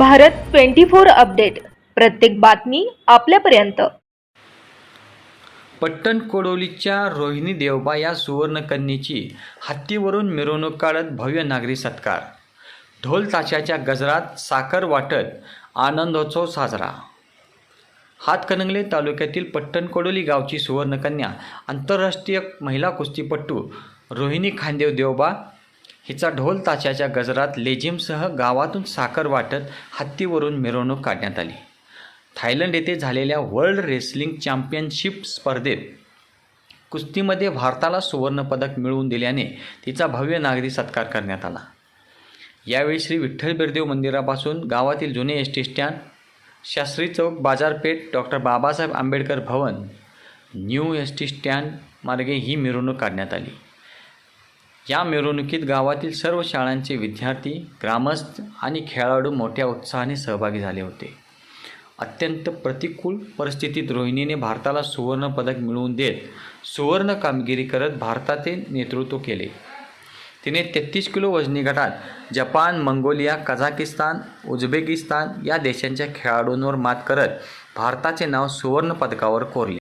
Bharat twenty four update. प्रत्येक बातमी आपल्यापर्यंत. पट्टण कोडोलीच्या रोहिणी देवबा या सुवर्णकन्येची हत्तीवरून मिरवणूक काढत भव्य नागरी सत्कार. ढोल ताशाच्या गजरात साखर वाटत आनंदोत्सव साजरा. हातकणंगले तालुक्यातील पट्टण कोडोली गावची सुवर्णकन्या आंतरराष्ट्रीय महिला कुस्तीपटू रोहिणी खांदेव देवबा हिचा ढोल ताशाच्या गजरात लेझिमसह गावातून साखर वाटत हत्तीवरून मिरवणूक काढण्यात आली. थायलंड येथे झालेल्या वर्ल्ड रेसलिंग चॅम्पियनशिप स्पर्धेत कुस्तीमध्ये भारताला सुवर्णपदक मिळवून दिल्याने तिचा भव्य नागरी सत्कार करण्यात आला. यावेळी श्री विठ्ठल बिरदेव मंदिरापासून गावातील जुने एस टी स्टँड शास्त्री चौक बाजारपेठ doctor Babasaheb Ambedkar Bhavan new S T stand मार्गे ही मिरवणूक काढण्यात आली. या मिरवणुकीत गावातील सर्व शाळांचे विद्यार्थी ग्रामस्थ आणि खेळाडू मोठ्या उत्साहाने सहभागी झाले होते. अत्यंत प्रतिकूल परिस्थितीत रोहिणीने भारताला सुवर्णपदक मिळवून देत सुवर्ण कामगिरी करत भारताचे नेतृत्व केले. तिने तेहतीस किलो वजनी गटात जपान मंगोलिया कझाकिस्तान उझबेकिस्तान या देशांच्या खेळाडूंवर मात करत भारताचे नाव सुवर्णपदकावर कोरले.